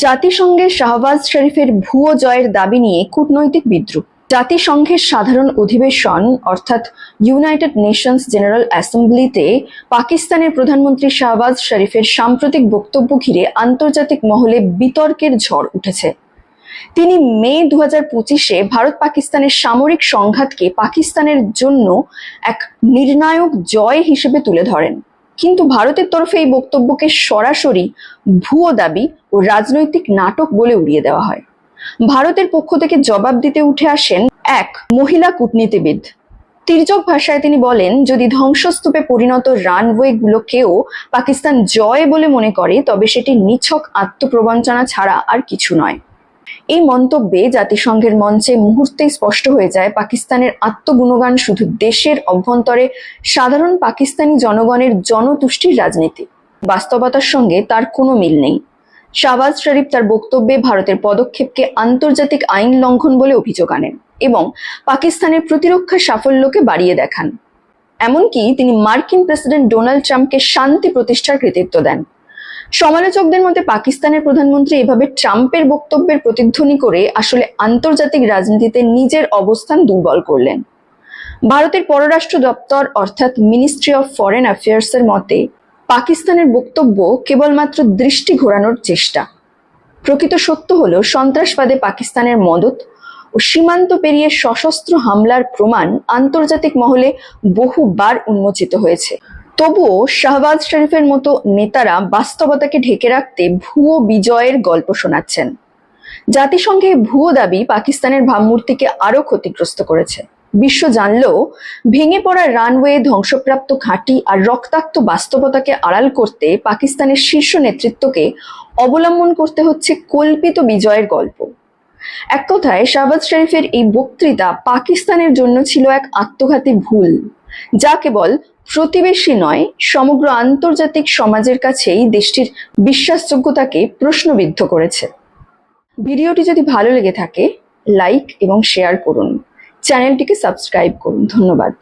জাতিসংঘের শাহবাজ শরীফের ভুয়ো জয়ের দাবি নিয়ে কূটনৈতিক বিদ্রুপ। জাতিসংঘের সাধারণ অধিবেশন, অর্থাৎ ইউনাইটেড নেশনস জেনারেল অ্যাসেম্বলিতে পাকিস্তানের প্রধানমন্ত্রী শাহবাজ শরীফের সাম্প্রতিক বক্তব্য ঘিরে আন্তর্জাতিক মহলে বিতর্কের ঝড় উঠেছে। তিনি মে দু হাজার পঁচিশে ভারত পাকিস্তানের সামরিক সংঘাতকে পাকিস্তানের জন্য এক নির্ণায়ক জয় হিসেবে তুলে ধরেন। কিন্তু ভারতের তরফে এই বক্তব্যকে সরাসরি ভুয়ো দাবি ও রাজনৈতিক নাটক বলে উড়িয়ে দেওয়া হয়। ভারতের পক্ষ থেকে জবাব দিতে উঠে আসেন এক মহিলা কূটনীতিবিদ। তির্যক ভাষায় তিনি বলেন, যদি ধ্বংসস্তূপে পরিণত রানওয়েগুলোকেও পাকিস্তান জয় বলে মনে করে, তবে সেটি নিছক আত্মপ্রবঞ্চনা ছাড়া আর কিছু নয়। এই মন্তব্যে জাতিসংঘের মঞ্চে মুহূর্তেই স্পষ্ট হয়ে যায় পাকিস্তানের আত্মগুণগান শুধু দেশের অভ্যন্তরে, সাধারণ পাকিস্তানি জনগণের জনতুষ্টির রাজনীতি। বাস্তবতার সঙ্গে তার কোনো মিল নেই। শাহবাজ শরীফ তার বক্তব্যে ভারতের পদক্ষেপকে আন্তর্জাতিক আইন লঙ্ঘন বলে অভিযোগ আনেন এবং পাকিস্তানের প্রতিরক্ষা সাফল্যকে বাড়িয়ে দেখান। এমনকি তিনি মার্কিন প্রেসিডেন্ট ডোনাল্ড ট্রাম্পকে শান্তি প্রতিষ্ঠার কৃতিত্ব দেন। সমালোচকদের মতে পাকিস্তানের প্রধানমন্ত্রী এভাবে ট্রাম্পের বক্তব্যের প্রতিধ্বনি করে আসলে আন্তর্জাতিক রাজনীতিতে নিজের অবস্থান দুর্বল করলেন। ভারতের পররাষ্ট্র দপ্তর অর্থাৎ মিনিস্ট্রি অফ ফরেন অ্যাফেয়ার্সের মতে, পাকিস্তানের বক্তব্য কেবলমাত্র দৃষ্টি ঘোরানোর চেষ্টা। প্রকৃত সত্য হল, সন্ত্রাসবাদে পাকিস্তানের মদত ও সীমান্ত পেরিয়ে সশস্ত্র হামলার প্রমাণ আন্তর্জাতিক মহলে বহুবার উন্মোচিত হয়েছে। তবুও শাহবাজ শরীফের মতো নেতারা বাস্তবতাকে ঢেকে রাখতে ভুয়ো বিজয়ের গল্প শোনাচ্ছেন। জাতিসংঘে ভুয়ো দাবি পাকিস্তানের ভাবমূর্তিকে আরও ক্ষতিগ্রস্ত করেছে। বিশ্ব জানলেও ভেঙে পড়া রানওয়ে, ধ্বংসপ্রাপ্ত ঘাঁটি আর রক্তাক্ত বাস্তবতাকে আড়াল করতে পাকিস্তানের শীর্ষ নেতৃত্বকে অবলম্বন করতে হচ্ছে কল্পিত বিজয়ের গল্প। এক কথায়, শাহবাজ শরীফের এই বক্তৃতা পাকিস্তানের জন্য ছিল এক আত্মঘাতী ভুল, যা কেবল প্রতিবেশী নয়, সমগ্র আন্তর্জাতিক সমাজের কাছেই দেশটির বিশ্বাসযোগ্যতাকে প্রশ্নবিদ্ধ করেছে। ভিডিওটি যদি ভালো লেগে থাকে, লাইক এবং শেয়ার করুন। চ্যানেলটিকে সাবস্ক্রাইব করুন। ধন্যবাদ।